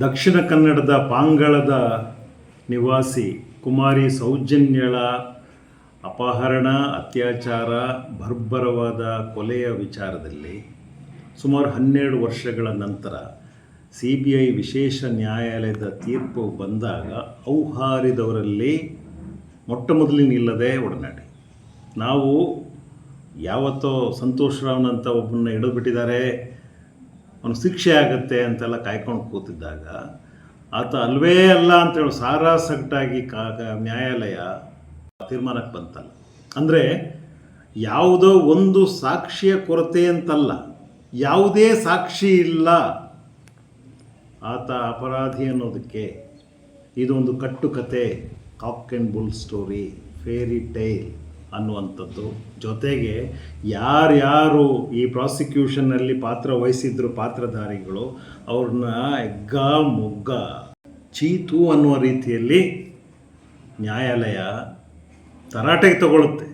ದಕ್ಷಿಣ ಕನ್ನಡದ ಪಾಂಗಳದ ನಿವಾಸಿ ಕುಮಾರಿ ಸೌಜನ್ಯಳ ಅಪಹರಣ, ಅತ್ಯಾಚಾರ ಬರ್ಬರವಾದ ಕೊಲೆಯ ವಿಚಾರದಲ್ಲಿ ಸುಮಾರು ಹನ್ನೆರಡು ವರ್ಷಗಳ ನಂತರ ಸಿ ಬಿ ಐ ವಿಶೇಷ ನ್ಯಾಯಾಲಯದ ತೀರ್ಪು ಬಂದಾಗ ಔಹಾರಿದವರಲ್ಲಿ ಮೊಟ್ಟ ಮೊದಲಿನಿಲ್ಲದೆ ಒಡನಾಡಿ. ನಾವು ಯಾವತ್ತೋ ಸಂತೋಷ್ ರಾವ್ನಂತ ಒಬ್ಬನ್ನ ಹಿಡಿದ್ಬಿಟ್ಟಿದ್ದಾರೆ. ಅವನು ಶಿಕ್ಷೆ ಆಗುತ್ತೆ ಅಂತೆಲ್ಲ ಕಾಯ್ಕೊಂಡು ಕೂತಿದ್ದಾಗ, ಆತ ಅಲ್ವೇ ಅಲ್ಲ ಅಂತೇಳಿ ಸಾರಾ ಸಗಟಾಗಿ ಕಾ, ಕಾ- ನ್ಯಾಯಾಲಯ ತೀರ್ಮಾನಕ್ಕೆ ಬಂತಲ್ಲ. ಅಂದರೆ ಯಾವುದೋ ಒಂದು ಸಾಕ್ಷಿಯ ಕೊರತೆ ಅಂತಲ್ಲ, ಯಾವುದೇ ಸಾಕ್ಷಿ ಇಲ್ಲ. ಆತ ಅಪರಾಧಿ ಅನ್ನೋದಕ್ಕೆ ಇದೊಂದು ಕಟ್ಟುಕತೆ, cock and bull story, fairy tale. ಅನ್ನುವಂಥದ್ದು. ಜೊತೆಗೆ ಯಾರ್ಯಾರು ಈ ಪ್ರಾಸಿಕ್ಯೂಷನ್ನಲ್ಲಿ ಪಾತ್ರ ವಹಿಸಿದ್ರು ಪಾತ್ರಧಾರಿಗಳು, ಅವ್ರನ್ನ ಎಗ್ಗ, ಮೊಗ್ಗ, ಚೀತು ಅನ್ನುವ ರೀತಿಯಲ್ಲಿ ನ್ಯಾಯಾಲಯ ತರಾಟೆಗೆ ತಗೊಳ್ಳುತ್ತೆ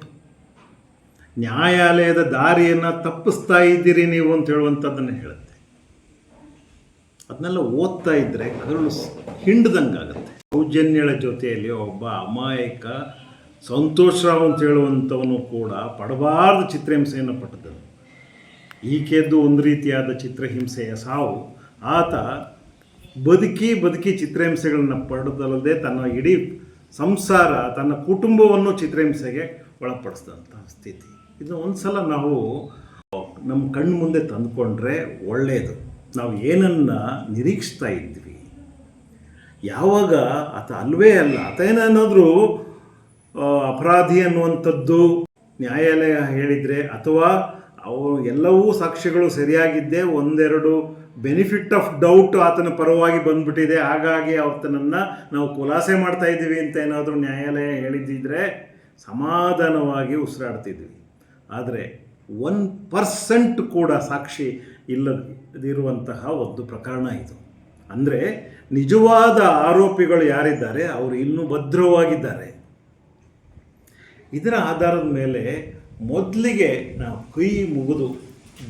ನ್ಯಾಯಾಲಯದ ದಾರಿಯನ್ನು ತಪ್ಪಿಸ್ತಾ ಇದ್ದೀರಿ ನೀವು ಅಂತ ಹೇಳುವಂಥದ್ದನ್ನು ಹೇಳುತ್ತೆ. ಅದನ್ನೆಲ್ಲ ಓದ್ತಾ ಇದ್ದರೆ ಕರುಳು ಹಿಂಡ್ದಂಗೆ ಆಗುತ್ತೆ ಸೌಜನ್ಯಳ ಜೊತೆಯಲ್ಲಿ ಒಬ್ಬ ಅಮಾಯಕ ಸಂತೋಷ್ ರಾವ್ ಅಂತ ಹೇಳುವಂಥವನು ಕೂಡ ಪಡಬಾರದು ಚಿತ್ರಹಿಂಸೆಯನ್ನು ಪಟ್ಟದ್ದು. ಈಕೆದ್ದು ಒಂದು ರೀತಿಯಾದ ಚಿತ್ರಹಿಂಸೆಯ ಸಾವು. ಆತ ಬದುಕಿ ಬದುಕಿ ಚಿತ್ರಹಿಂಸೆಗಳನ್ನು ಪಡೆದಲ್ಲದೆ ತನ್ನ ಇಡೀ ಸಂಸಾರ, ತನ್ನ ಕುಟುಂಬವನ್ನು ಚಿತ್ರಹಿಂಸೆಗೆ ಒಳಪಡಿಸಿದಂಥ ಸ್ಥಿತಿ. ಇದು ಒಂದು ಸಲ ನಾವು ನಮ್ಮ ಕಣ್ಣು ಮುಂದೆ ತಂದುಕೊಂಡ್ರೆ ಒಳ್ಳೆಯದು ನಾವು ಏನನ್ನು ನಿರೀಕ್ಷಿಸ್ತಾ ಇದ್ವಿ. ಯಾವಾಗ ಆತ ಅಲ್ವೇ ಅಲ್ಲ, ಆತ ಏನೇನಾದರೂ ಅಪರಾಧಿ ಅನ್ನುವಂಥದ್ದು ನ್ಯಾಯಾಲಯ ಹೇಳಿದರೆ ಅಥವಾ ಅವು ಎಲ್ಲವೂ ಸಾಕ್ಷ್ಯಗಳು ಸರಿಯಾಗಿದ್ದೇ ಒಂದೆರಡು ಬೆನಿಫಿಟ್ ಆಫ್ ಡೌಟ್ ಆತನ ಪರವಾಗಿ ಬಂದ್ಬಿಟ್ಟಿದೆ. ಹಾಗಾಗಿ ಆತನನ್ನು ನಾವು ಖುಲಾಸೆ ಮಾಡ್ತಾ ಇದ್ದೀವಿ ಅಂತ ಏನಾದರೂ ನ್ಯಾಯಾಲಯ ಹೇಳಿದ್ದಿದ್ರೆ ಸಮಾಧಾನವಾಗಿ ಉಸಿರಾಡ್ತಿದ್ವಿ. ಆದರೆ ಒನ್ ಪರ್ಸೆಂಟ್ ಕೂಡ ಸಾಕ್ಷಿ ಇಲ್ಲದಿರುವಂತಹ ಒಂದು ಪ್ರಕರಣ ಇದು. ಅಂದರೆ ನಿಜವಾದ ಆರೋಪಿಗಳು ಯಾರಿದ್ದಾರೆ? ಅವರು ಇನ್ನೂ ಭದ್ರವಾಗಿದ್ದಾರೆ. ಇದರ ಆಧಾರದ ಮೇಲೆ ಮೊದಲಿಗೆ ನಾವು ಕೈ ಮುಗಿದು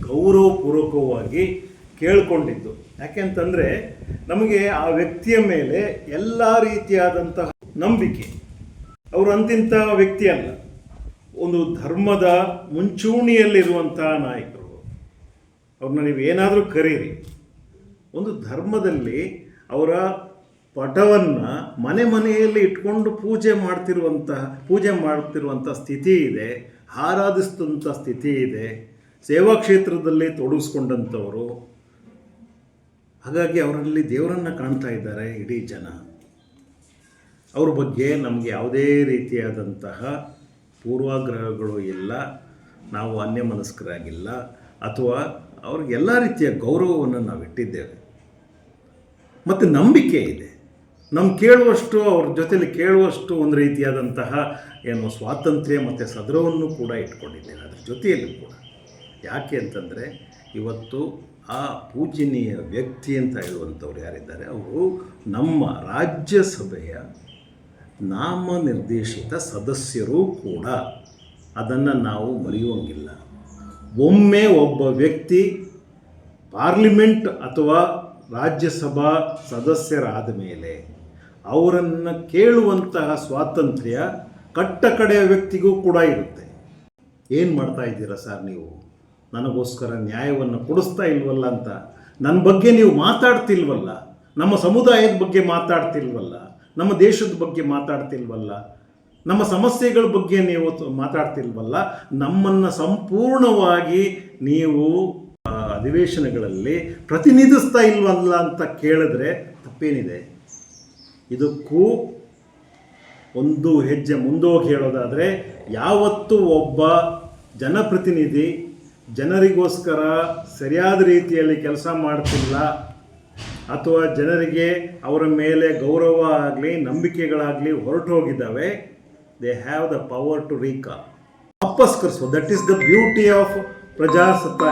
ಗೌರವಪೂರ್ವಕವಾಗಿ ಕೇಳ್ಕೊಂಡಿದ್ದು. ಯಾಕೆಂತಂದರೆ ನಮಗೆ ಆ ವ್ಯಕ್ತಿಯ ಮೇಲೆ ಎಲ್ಲ ರೀತಿಯಾದಂತಹ ನಂಬಿಕೆ. ಅವರು ಅಂತಿಂಥ ವ್ಯಕ್ತಿ ಅಲ್ಲ. ಒಂದು ಧರ್ಮದ ಮುಂಚೂಣಿಯಲ್ಲಿರುವಂತಹ ನಾಯಕರು. ಅವ್ರನ್ನ ನೀವು ಏನಾದರೂ ಕರೀರಿ. ಒಂದು ಧರ್ಮದಲ್ಲಿ ಅವರ ಪಟವನ್ನು ಮನೆ ಮನೆಯಲ್ಲಿ ಇಟ್ಕೊಂಡು ಪೂಜೆ ಮಾಡ್ತಿರುವಂತಹ, ಪೂಜೆ ಮಾಡ್ತಿರುವಂಥ ಸ್ಥಿತಿ ಇದೆ ಆರಾಧಿಸಿದಂಥ ಸ್ಥಿತಿ ಇದೆ, ಸೇವಾ ಕ್ಷೇತ್ರದಲ್ಲಿ ತೊಡಗಿಸ್ಕೊಂಡಂಥವರು. ಹಾಗಾಗಿ ಅವರಲ್ಲಿ ದೇವರನ್ನು ಕಾಣ್ತಾ ಇದ್ದಾರೆ ಇಡೀ ಜನ. ಅವ್ರ ಬಗ್ಗೆ ನಮಗೆ ಯಾವುದೇ ರೀತಿಯಾದಂತಹ ಪೂರ್ವಾಗ್ರಹಗಳು ಇಲ್ಲ, ನಾವು ಅನ್ಯಮನಸ್ಕರಾಗಿಲ್ಲ, ಅಥವಾ ಅವ್ರಿಗೆಲ್ಲ ರೀತಿಯ ಗೌರವವನ್ನು ನಾವು ಇಟ್ಟಿದ್ದೇವೆ ಮತ್ತು ನಂಬಿಕೆ ಇದೆ. ನಮ್ಮ ಕೇಳುವಷ್ಟು, ಅವ್ರ ಜೊತೆಲಿ ಕೇಳುವಷ್ಟು ಒಂದು ರೀತಿಯಾದಂತಹ ಏನು ಸ್ವಾತಂತ್ರ್ಯ ಮತ್ತು ಸದರವನ್ನು ಕೂಡ ಇಟ್ಕೊಂಡಿದ್ದೇನೆ. ಅದ್ರ ಜೊತೆಯಲ್ಲಿ ಕೂಡ. ಯಾಕೆ ಅಂತಂದರೆ, ಇವತ್ತು ಆ ಪೂಜನೀಯ ವ್ಯಕ್ತಿ ಅಂತ ಹೇಳುವಂಥವ್ರು ಯಾರಿದ್ದಾರೆ, ಅವರು ನಮ್ಮ ರಾಜ್ಯಸಭೆಯ ನಾಮನಿರ್ದೇಶಿತ ಸದಸ್ಯರೂ ಕೂಡ ಅದನ್ನು ನಾವು ಮರೆಯುವಂಗಿಲ್ಲ. ಒಮ್ಮೆ ಒಬ್ಬ ವ್ಯಕ್ತಿ ಪಾರ್ಲಿಮೆಂಟ್ ಅಥವಾ ರಾಜ್ಯಸಭಾ ಸದಸ್ಯರಾದ ಮೇಲೆ ಅವರನ್ನು ಕೇಳುವಂತಹ ಸ್ವಾತಂತ್ರ್ಯ ಕಟ್ಟ ಕಡೆಯ ವ್ಯಕ್ತಿಗೂ ಕೂಡ ಇರುತ್ತೆ. ಏನು ಮಾಡ್ತಾ ಇದ್ದೀರಾ ಸರ್ ನೀವು? ನನಗೋಸ್ಕರ ನ್ಯಾಯವನ್ನು ಕೊಡಿಸ್ತಾ ಇಲ್ವಲ್ಲ ಅಂತ. ನನ್ನ ಬಗ್ಗೆ ನೀವು ಮಾತಾಡ್ತಿಲ್ವಲ್ಲ? ನಮ್ಮ ಸಮುದಾಯದ ಬಗ್ಗೆ ಮಾತಾಡ್ತಿಲ್ವಲ್ಲ? ನಮ್ಮ ದೇಶದ ಬಗ್ಗೆ ಮಾತಾಡ್ತಿಲ್ವಲ್ಲ? ನಮ್ಮ ಸಮಸ್ಯೆಗಳ ಬಗ್ಗೆ ನೀವು ಮಾತಾಡ್ತಿಲ್ವಲ್ಲ? ನಮ್ಮನ್ನು ಸಂಪೂರ್ಣವಾಗಿ ನೀವು ಅಧಿವೇಶನಗಳಲ್ಲಿ ಪ್ರತಿನಿಧಿಸ್ತಾ ಇಲ್ವಲ್ಲ ಅಂತ ಕೇಳಿದ್ರೆ ತಪ್ಪೇನಿದೆ. ಇದಕ್ಕೂ ಒಂದು ಹೆಜ್ಜೆ ಮುಂದೋಗಿ ಹೇಳೋದಾದರೆ, ಯಾವತ್ತೂ ಒಬ್ಬ ಜನಪ್ರತಿನಿಧಿ ಜನರಿಗೋಸ್ಕರ ಸರಿಯಾದ ರೀತಿಯಲ್ಲಿ ಕೆಲಸ ಮಾಡ್ತಿಲ್ಲ ಅಥವಾ ಜನರಿಗೆ ಅವರ ಮೇಲೆ ಗೌರವ ಆಗಲಿ, ನಂಬಿಕೆಗಳಾಗಲಿ ಹೊರಟು ಹೋಗಿದ್ದಾವೆ they have the power to recall ವಾಪಸ್ ಕರೆಸೋ that is the beauty of ಪ್ರಜಾಸತ್ತ,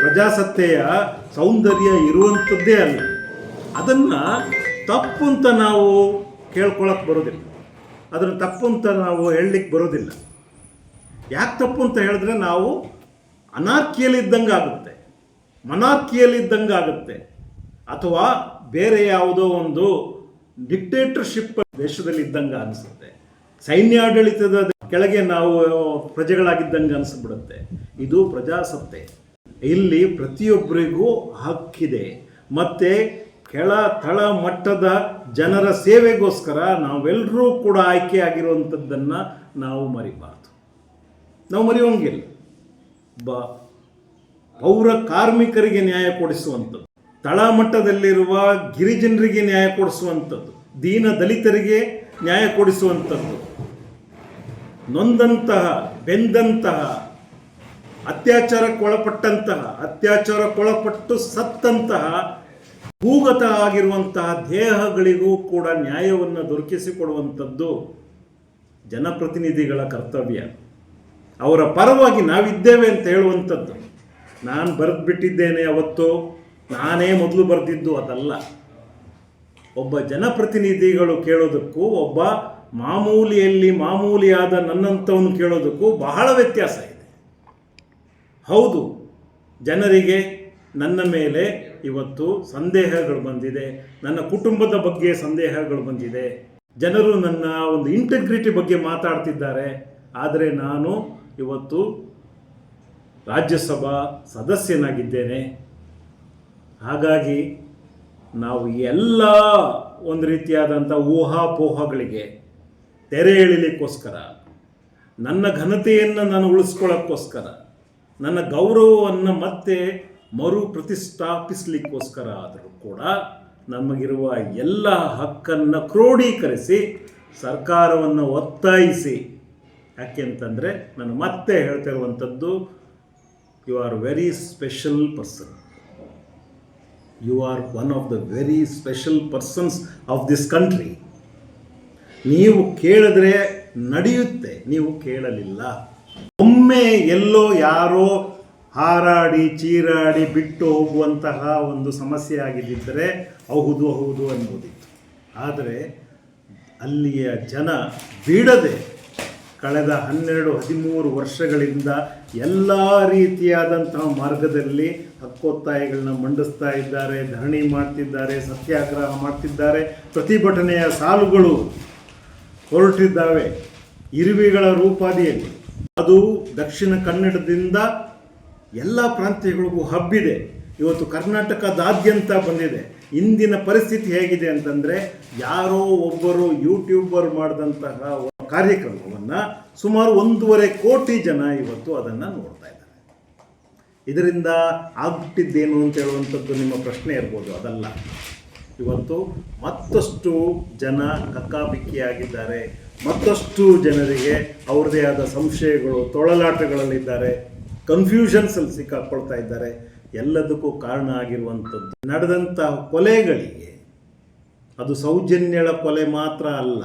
ಪ್ರಜಾಸತ್ತೆಯ ಸೌಂದರ್ಯ ಇರುವಂಥದ್ದೇ ಅಲ್ಲ. ಅದನ್ನು ತಪ್ಪು ಅಂತ ನಾವು ಕೇಳ್ಕೊಳಕ್ಕೆ ಬರೋದಿಲ್ಲ. ಅದನ್ನು ತಪ್ಪು ಅಂತ ನಾವು ಹೇಳಲಿಕ್ಕೆ ಬರೋದಿಲ್ಲ. ಯಾಕೆ ತಪ್ಪು ಅಂತ ಹೇಳಿದ್ರೆ ನಾವು ಅನಾರ್ಕಿಯಲ್ಲಿದ್ದಂಗೆ ಆಗುತ್ತೆ. ಮನಾರ್ಕಿಯಲ್ಲಿದ್ದಂಗೆ ಆಗುತ್ತೆ ಅಥವಾ ಬೇರೆ ಯಾವುದೋ ಒಂದು ಡಿಕ್ಟೇಟರ್ಶಿಪ್ ದೇಶದಲ್ಲಿ ಇದ್ದಂಗೆ ಅನಿಸುತ್ತೆ. ಸೈನ್ಯಾಡಳಿತದ ಕೆಳಗೆ ನಾವು ಪ್ರಜೆಗಳಾಗಿದ್ದಂಗೆ ಅನಿಸ್ಬಿಡುತ್ತೆ. ಇದು ಪ್ರಜಾಸತ್ತೆ. ಇಲ್ಲಿ ಪ್ರತಿಯೊಬ್ಬರಿಗೂ ಹಕ್ಕಿದೆ. ಮತ್ತೆ ಕೆಳ ತಳ ಮಟ್ಟದ ಜನರ ಸೇವೆಗೋಸ್ಕರ ನಾವೆಲ್ಲರೂ ಕೂಡ ಆಯ್ಕೆ ಆಗಿರುವಂಥದ್ದನ್ನು ನಾವು ಮರಿಬಾರ್ದು. ನಾವು ಮರೆಯೋಂಗಿಲ್ಲ ಬ, ಪೌರ ಕಾರ್ಮಿಕರಿಗೆ ನ್ಯಾಯ ಕೊಡಿಸುವಂಥದ್ದು ತಳಮಟ್ಟದಲ್ಲಿರುವ ಗಿರಿಜನರಿಗೆ ನ್ಯಾಯ ಕೊಡಿಸುವಂಥದ್ದು, ದೀನ ದಲಿತರಿಗೆ ನ್ಯಾಯ ಕೊಡಿಸುವಂಥದ್ದು, ನೊಂದಂತಹ, ಬೆಂದಂತಹ, ಅತ್ಯಾಚಾರಕ್ಕೊಳಪಟ್ಟಂತಹ, ಅತ್ಯಾಚಾರಕ್ಕೊಳಪಟ್ಟು ಸತ್ತಂತಹ ಭೂಗತ ಆಗಿರುವಂತಹ ದೇಹಗಳಿಗೂ ಕೂಡ ನ್ಯಾಯವನ್ನು ದೊರಕಿಸಿಕೊಡುವಂಥದ್ದು ಜನಪ್ರತಿನಿಧಿಗಳ ಕರ್ತವ್ಯ. ಅವರ ಪರವಾಗಿ ನಾವಿದ್ದೇವೆ ಅಂತ ಹೇಳುವಂಥದ್ದು. ನಾನು ಬರೆದ್ಬಿಟ್ಟಿದ್ದೇನೆ ಅವತ್ತು, ನಾನೇ ಮೊದಲು ಬರೆದಿದ್ದು ಅದಲ್ಲ. ಒಬ್ಬ ಜನಪ್ರತಿನಿಧಿಗಳು ಕೇಳೋದಕ್ಕೂ, ಒಬ್ಬ ಮಾಮೂಲಿಯಲ್ಲಿ ಮಾಮೂಲಿಯಾದ ನನ್ನಂಥವನು ಕೇಳೋದಕ್ಕೂ ಬಹಳ ವ್ಯತ್ಯಾಸ ಇದೆ. ಹೌದು, ಜನರಿಗೆ ನನ್ನ ಮೇಲೆ ಇವತ್ತು ಸಂದೇಹಗಳು ಬಂದಿದೆ. ನನ್ನ ಕುಟುಂಬದ ಬಗ್ಗೆ ಸಂದೇಹಗಳು ಬಂದಿದೆ. ಜನರು ನನ್ನ ಒಂದು ಇಂಟಗ್ರಿಟಿ ಬಗ್ಗೆ ಮಾತಾಡ್ತಿದ್ದಾರೆ. ಆದರೆ ನಾನು ಇವತ್ತು ರಾಜ್ಯಸಭಾ ಸದಸ್ಯನಾಗಿದ್ದೇನೆ. ಹಾಗಾಗಿ ನಾವು ಎಲ್ಲ ಒಂದು ರೀತಿಯಾದಂಥ ಊಹಾಪೋಹಗಳಿಗೆ ತೆರೆ ಎಳಿಲಿಕ್ಕೋಸ್ಕರ, ನನ್ನ ಘನತೆಯನ್ನು ನಾನು ಉಳಿಸ್ಕೊಳ್ಳೋಕ್ಕೋಸ್ಕರ, ನನ್ನ ಗೌರವವನ್ನು ಮತ್ತೆ ಮರು ಪ್ರತಿಷ್ಠಾಪಿಸಲಿಕ್ಕೋಸ್ಕರ ಆದರೂ ಕೂಡ ನಮಗಿರುವ ಎಲ್ಲ ಹಕ್ಕನ್ನು ಕ್ರೋಢೀಕರಿಸಿ ಸರ್ಕಾರವನ್ನು ಒತ್ತಾಯಿಸಿ. ಯಾಕೆ ಅಂತಂದರೆ ನಾನು ಮತ್ತೆ ಹೇಳ್ತಾ ಇರುವಂಥದ್ದು you are very special person you are one of the very special persons of this country ನೀವು ಕೇಳಿದ್ರೆ ನಡೆಯುತ್ತೆ, ನೀವು ಕೇಳಲಿಲ್ಲ. ಒಮ್ಮೆ ಎಲ್ಲೋ ಯಾರೋ ಹಾರಾಡಿ ಚೀರಾಡಿ ಬಿಟ್ಟು ಹೋಗುವಂತಹ ಒಂದು ಸಮಸ್ಯೆ ಆಗಿದ್ದರೆ ಹೌದು ಹೌದು ಅನ್ನೋದಿತ್ತು. ಆದರೆ ಅಲ್ಲಿಯ ಜನ ಬಿಡದೆ ಕಳೆದ ಹನ್ನೆರಡು, ಹದಿಮೂರು ವರ್ಷಗಳಿಂದ ಎಲ್ಲ ರೀತಿಯಾದಂತಹ ಮಾರ್ಗದಲ್ಲಿ ಹಕ್ಕೊತ್ತಾಯಗಳನ್ನ ಮಂಡಿಸ್ತಾ ಇದ್ದಾರೆ, ಧರಣಿ ಮಾಡ್ತಿದ್ದಾರೆ, ಸತ್ಯಾಗ್ರಹ ಮಾಡ್ತಿದ್ದಾರೆ. ಪ್ರತಿಭಟನೆಯ ಸಾಲುಗಳು ಹೊರಟಿದ್ದಾವೆ. ಇರುವೆಗಳ ರೂಪಾದಿಯಲ್ಲಿ. ಅದು ದಕ್ಷಿಣ ಕನ್ನಡದಿಂದ ಎಲ್ಲ ಪ್ರಾಂತ್ಯಗಳಿಗೂ ಹಬ್ಬಿದೆ. ಇವತ್ತು ಕರ್ನಾಟಕದಾದ್ಯಂತ ಬಂದಿದೆ. ಇಂದಿನ ಪರಿಸ್ಥಿತಿ ಹೇಗಿದೆ ಅಂತಂದರೆ ಯಾರೋ ಒಬ್ಬರು ಯೂಟ್ಯೂಬರ್ ಮಾಡಿದಂತಹ ಕಾರ್ಯಕ್ರಮವನ್ನು ಸುಮಾರು ಒಂದೂವರೆ ಕೋಟಿ ಜನ ಇವತ್ತು ಅದನ್ನು ನೋಡ್ತಾ ಇದ್ದಾರೆ. ಇದರಿಂದ ಆಗ್ಬಿಟ್ಟಿದ್ದೇನು ಅಂತ ಹೇಳುವಂಥದ್ದು ನಿಮ್ಮ ಪ್ರಶ್ನೆ ಇರ್ಬೋದು, ಅದಲ್ಲ. ಇವತ್ತು ಮತ್ತಷ್ಟು ಜನ ಕಕ್ಕಾಬಿಕ್ಕಿಯಾಗಿದ್ದಾರೆ. ಮತ್ತಷ್ಟು ಜನರಿಗೆ ಅವ್ರದ್ದೇ ಆದ ಸಂಶಯಗಳು, ತೊಳಲಾಟಗಳಲ್ಲಿದ್ದಾರೆ. ಕನ್ಫ್ಯೂಷನ್ಸಲ್ಲಿ ಸಿಕ್ಕಾಕೊಳ್ತಾ ಇದ್ದಾರೆ. ಎಲ್ಲದಕ್ಕೂ ಕಾರಣ ಆಗಿರುವಂಥದ್ದು. ನಡೆದಂತಹ ಕೊಲೆಗಳಿಗೆ ಅದು ಸೌಜನ್ಯಳ ಕೊಲೆ ಮಾತ್ರ ಅಲ್ಲ.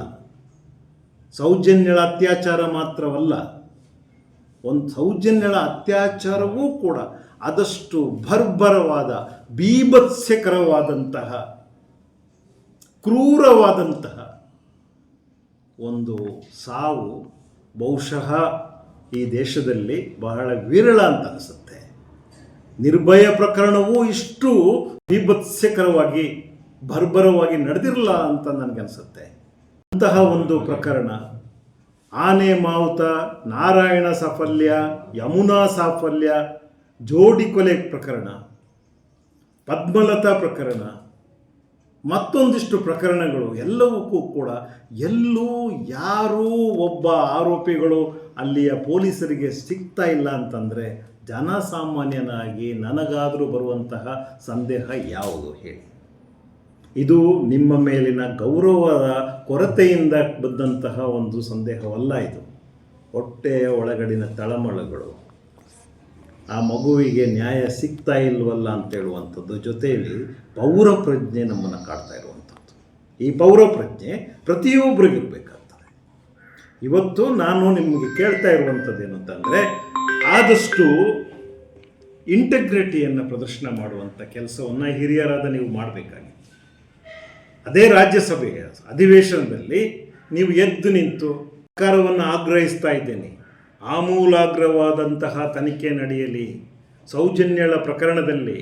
ಸೌಜನ್ಯಳ ಅತ್ಯಾಚಾರ ಮಾತ್ರವಲ್ಲ. ಒಂದು ಸೌಜನ್ಯಳ ಅತ್ಯಾಚಾರವೂ ಕೂಡ ಆದಷ್ಟು ಭರ್ಭರವಾದ ಬೀಭತ್ಸ್ಯಕರವಾದಂತಹ ಕ್ರೂರವಾದಂತಹ ಒಂದು ಸಾವು ಬಹುಶಃ ಈ ದೇಶದಲ್ಲಿ ಬಹಳ ವಿರಳ ಅಂತ ಅನಿಸುತ್ತೆ. ನಿರ್ಭಯ ಪ್ರಕರಣವು ಇಷ್ಟು ಬೀಭತ್ಸ್ಯಕರವಾಗಿ ಬರ್ಬರವಾಗಿ ನಡೆದಿರಲ್ಲ ಅಂತ ನನಗನ್ಸುತ್ತೆ ಅಂತಹ ಒಂದು ಪ್ರಕರಣ, ಆನೆ ಮಾವುತ, ನಾರಾಯಣ ಸಾಫಲ್ಯ, ಯಮುನಾ ಸಾಫಲ್ಯ, ಜೋಡಿ ಕೊಲೆ ಪ್ರಕರಣ, ಪದ್ಮಲತಾ ಪ್ರಕರಣ, ಮತ್ತೊಂದಿಷ್ಟು ಪ್ರಕರಣಗಳು ಎಲ್ಲವಕ್ಕೂ ಕೂಡ ಎಲ್ಲೂ ಯಾರೂ ಒಬ್ಬ ಆರೋಪಿಗಳು ಅಲ್ಲಿಯ ಪೊಲೀಸರಿಗೆ ಸಿಗ್ತಾ ಇಲ್ಲ ಅಂತಂದರೆ ಜನಸಾಮಾನ್ಯನಾಗಿ ನನಗಾದರೂ ಬರುವಂತಹ ಸಂದೇಹ ಯಾವುದು ಹೇಳಿ. ಇದು ನಿಮ್ಮ ಮೇಲಿನ ಗೌರವದ ಕೊರತೆಯಿಂದ ಬಂದಂತಹ ಒಂದು ಸಂದೇಹವಲ್ಲ ಇದು. ಹೊಟ್ಟೆಯ ಒಳಗಡಿನ ತಳಮಳಗಳು. ಆ ಮಗುವಿಗೆ ನ್ಯಾಯ ಸಿಗ್ತಾ ಇಲ್ವಲ್ಲ ಅಂತ ಹೇಳುವಂಥದ್ದು ಜೊತೆಯಲ್ಲಿ ಪೌರ ಪ್ರಜ್ಞೆ ನಮ್ಮನ್ನು ಕಾಡ್ತಾ ಇರುವಂಥದ್ದು. ಈ ಪೌರ ಪ್ರಜ್ಞೆ ಪ್ರತಿಯೊಬ್ಬರಿಗೂ ಇರಬೇಕಾಗ್ತದೆ ಇವತ್ತು ನಾನು ನಿಮಗೆ ಕೇಳ್ತಾ ಇರುವಂಥದ್ದು ಏನು ಅಂತಂದರೆ ಆದಷ್ಟು ಇಂಟಗ್ರಿಟಿಯನ್ನು ಪ್ರದರ್ಶನ ಮಾಡುವಂಥ ಕೆಲಸವನ್ನು ಹಿರಿಯರಾದ ನೀವು ಮಾಡಬೇಕಾಗಿತ್ತು. ಅದೇ ರಾಜ್ಯಸಭೆಯ ಅಧಿವೇಶನದಲ್ಲಿ ನೀವು ಎದ್ದು ನಿಂತು ಸರ್ಕಾರವನ್ನು ಆಗ್ರಹಿಸ್ತಾ ಇದ್ದೇನೆ. ಆಮೂಲಾಗ್ರವಾದಂತಹ ತನಿಖೆ ನಡೆಯಲಿ ಸೌಜನ್ಯಳ ಪ್ರಕರಣದಲ್ಲಿ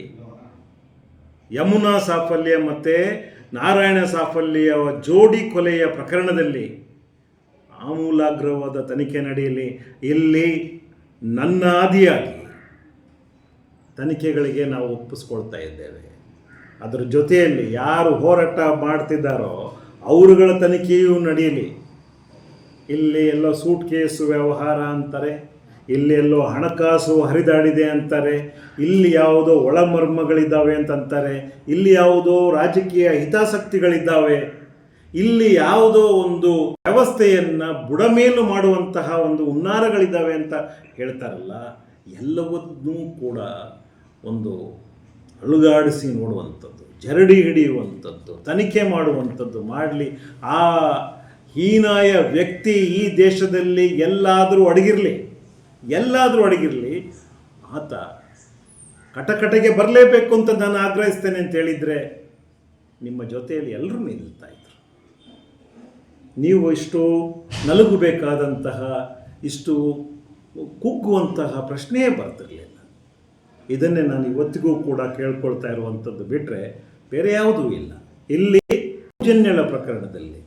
ಯಮುನಾ ಸಾಫಲ್ಯ ಮತ್ತು ನಾರಾಯಣ ಸಾಫಲ್ಯ ಜೋಡಿ ಕೊಲೆಯ ಪ್ರಕರಣದಲ್ಲಿ ಆಮೂಲಾಗ್ರವಾದ ತನಿಖೆ ನಡೆಯಲಿ. ಇಲ್ಲಿ ನನ್ನ ಆದಿಯಾಗಿ ತನಿಖೆಗಳಿಗೆ ನಾವು ಒಪ್ಪಿಸ್ಕೊಳ್ತಾ ಇದ್ದೇವೆ. ಅದರ ಜೊತೆಯಲ್ಲಿ ಯಾರು ಹೋರಾಟ ಮಾಡ್ತಿದ್ದಾರೋ ಅವರುಗಳ ತನಿಖೆಯೂ ನಡೆಯಲಿ. ಇಲ್ಲಿ ಎಲ್ಲೋ ಸೂಟ್ ಕೇಸು ವ್ಯವಹಾರ ಅಂತಾರೆ, ಇಲ್ಲಿ ಎಲ್ಲೋ ಹಣಕಾಸು ಹರಿದಾಡಿದೆ ಅಂತಾರೆ, ಇಲ್ಲಿ ಯಾವುದೋ ಒಳಮರ್ಮಗಳಿದ್ದಾವೆ ಅಂತಂತಾರೆ ಇಲ್ಲಿ ಯಾವುದೋ ರಾಜಕೀಯ ಹಿತಾಸಕ್ತಿಗಳಿದ್ದಾವೆ. ಇಲ್ಲಿ ಯಾವುದೋ ಒಂದು ವ್ಯವಸ್ಥೆಯನ್ನು ಬುಡಮೇಲು ಮಾಡುವಂತಹ ಒಂದು ಹುನ್ನಾರಗಳಿದ್ದಾವೆ ಅಂತ ಹೇಳ್ತಾರಲ್ಲ, ಎಲ್ಲವನ್ನೂ ಕೂಡ ಒಂದು ಅಳುಗಾಡಿಸಿ ನೋಡುವಂಥದ್ದು, ಜರಡಿ ಹಿಡಿಯುವಂಥದ್ದು, ತನಿಖೆ ಮಾಡುವಂಥದ್ದು ಮಾಡಲಿ. ಆ ಹೀನಾಯ ವ್ಯಕ್ತಿ ಈ ದೇಶದಲ್ಲಿ ಎಲ್ಲಾದರೂ ಅಡಗಿರಲಿ ಎಲ್ಲಾದರೂ ಅಡಗಿರಲಿ, ಆತ ಕಟಕಟಗೆ ಬರಲೇಬೇಕು ಅಂತ ನಾನು ಆಗ್ರಹಿಸ್ತೇನೆ ಅಂತ ಹೇಳಿದರೆ ನಿಮ್ಮ ಜೊತೆಯಲ್ಲಿ ಎಲ್ಲರೂ ನಿಲ್ತಾ ಇದ್ರು ನೀವು ಇಷ್ಟು ನಲುಗಬೇಕಾದಂತಹ, ಇಷ್ಟು ಕುಗ್ಗುವಂತಹ ಪ್ರಶ್ನೆಯೇ ಬರ್ತಿರಲಿಲ್ಲ. ಇದನ್ನೇ ನಾನು ಇವತ್ತಿಗೂ ಕೂಡ ಕೇಳ್ಕೊಳ್ತಾ ಇರುವಂಥದ್ದು ಬಿಟ್ಟರೆ ಬೇರೆ ಯಾವುದೂ ಇಲ್ಲ. ಇಲ್ಲಿ ಸೌಜನ್ಯಳ ಪ್ರಕರಣದಲ್ಲಿ